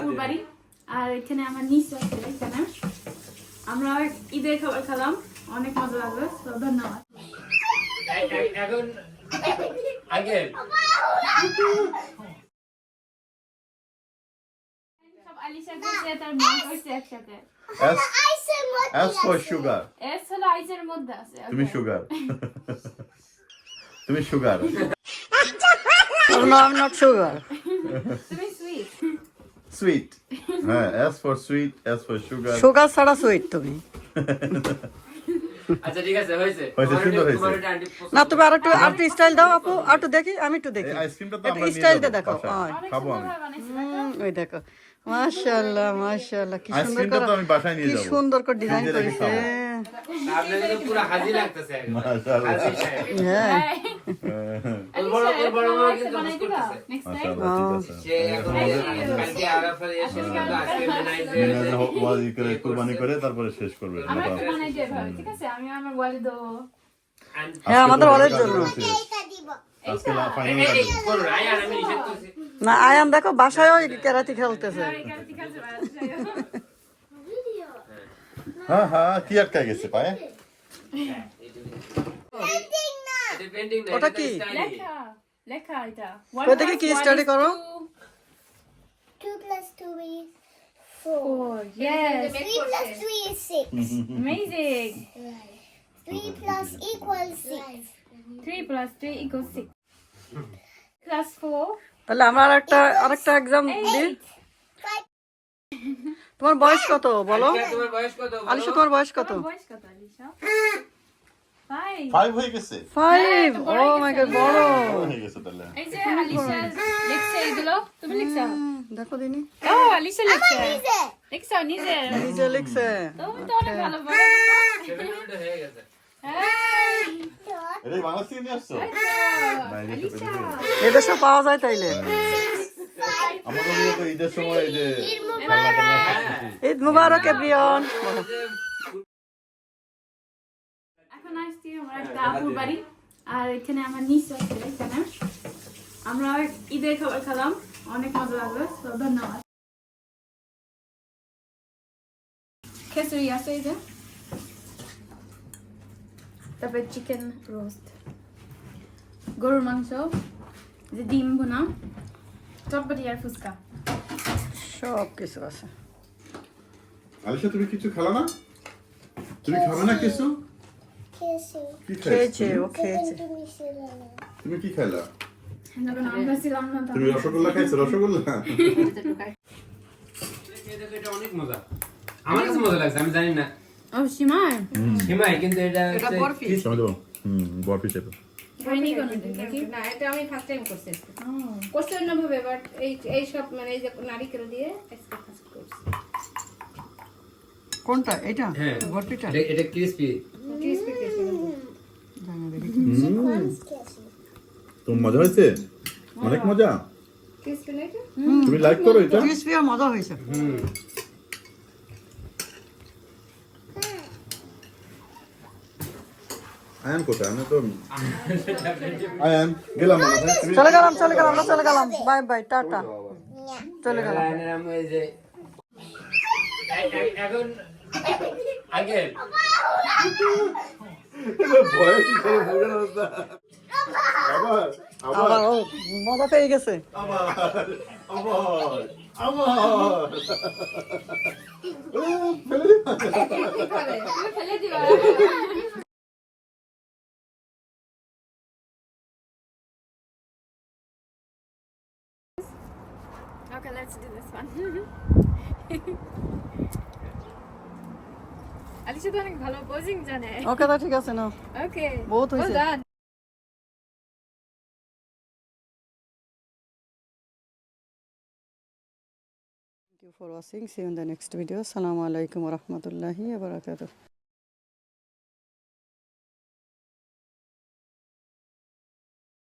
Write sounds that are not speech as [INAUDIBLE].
আপুর বাড়ি। আর এখানে আমার নিচ আছে এখানে। আমরা ঈদের খাবার খেলাম। অনেক মজা লাগল তো ধন্যবাদ। এখন আগে। তুমি সুগার তুমি সুগার. তুমি সুইট সুইট [LAUGHS] হ্যাঁ S for sweet S for sugar. Sugar ছাড়া সুইট তুমি। [LAUGHS] আচ্ছা ঠিক আছে হয়েছে। হয়েছে, তোমার সুন্দর হয়েছে। না তুমি আর একটু আর একটু স্টাইল দাও আপু আর একটু দেখি আমি একটু দেখি। আইসক্রিমটা তো আমরা স্টাইল দেখো বাসায়। খাব আমি। ওই দেখো। মাশাআল্লাহ মাশাআল্লাহ কি সুন্দর করে আমি বাসায় নিয়ে কি সুন্দর করে ডিজাইন করেছে। আপনার পুরো হাজি লাগতেছে মাশাআল্লাহ। হ্যাঁ। ওর বড় বড় কিন্তু বানাই দিবা? Next time. সে এখন কালকে আরাফার এসে কিন্তু আজকে ওয়াজি করে কুরবানি করে তারপরে শেষ করবে। আমরা বানাই দিয়ে ঠিক আছে? আমি আমার ওয়ালিদ আন- হ্যাঁ আমাদের জন্য। করো না, আয়ান, আমি নিষেধ করছি। না আয়ান দেখো বাসায়ও কেরাতি খেলতেছে। হ্যাঁ হ্যাঁ কি আটকা গেছে পায়ে? না, ওটা কি? লেখা লেখা কি স্টাডি করো? 2 প্লাস 2 ইজ তোমার বয়স কত বলো? তোমার বয়স কত আলিশা তোমার বয়স কত? বয়স কত আলিশা? Five. ফাইভ হয়ে গেছে? ফাইভ ও মাই গড বড়। বড় হয়ে গেছে তাহলে। এই যে আলিশা লিখছে এগুলো। তুমি লিখছো? দেখো দিনি। ও আলিশা লিখছে। লিখছো? নিজে। নিজে লিখছে। তুমি তো অনেক ভালো Seven হয়ে গেছে। হ্যাঁ। এটা। এদেশে পাওয়া যায় তাইলে। ঈদ মুবারক। এভরিওয়ান। আমরা একটা আপুর বাড়ি আর এখানে আমার নিচ আছে এখানে। আমরা ঈদের খাবার খেলাম অনেক মজা লাগল তো ধন্যবাদ। খিচুড়ি আছে এই যে। তারপরে চিকেন রোস্ট গরুর মাংস যে ডিম ভুনা চটপটি আর ফুচকা। সব কিছু আছে। আলিশা তুমি কিছু খেলা না? তুমি খাবে না কিছু. কি খেয়েছে ও খেয়েছে। To me, Selena. তুমি কি ছিলাম না তুমি রসগোল্লা খাইছো? রসগোল্লা? এটা তো- এটা অনেক মজা। আমার কাছে মজা লাগছে আমি জানি না। ও সীমায় সীমাই কিন্তু এটা হচ্ছে সময় দেবো। হুম বরফি চেপে হয়নি কোনোদিন নাকি? না এটা আমি ফার্স্ট টাইম করছি করছি অন্যভাবে বাট এই এই সব মানে এই যে নারিকেল দিয়ে ফার্স্ট করছি। কোনটা? এটা? হ্যাঁ। বরফিটা? এটা- এটা ক্রিসপি ক্রিসপি Kissing. তোমার মজা হয়েছে? অনেক মজা? ক্রিসপি তুমি লাইক করো এটা। ক্রিসপি আর মজা হয়েছে। হুম আয়ান কোথায়? আমি তো আয়ান গেলাম চলে গেলাম চলে গেলাম আমরা চলে গেলাম। Bye bye tata. চলে গেলাম। এখন আগে আবার মজা পেয়ে গেছে Okay, let's do this one. [LAUGHS] Alisha তো অনেক ভালো পোজিং জানে ওকে তো ঠিক আছে না ওকে বহুত হয়েছে। Thank you for watching. See you in the next video. Assalamu alaikum wa rahmatullahi wa barakatuh.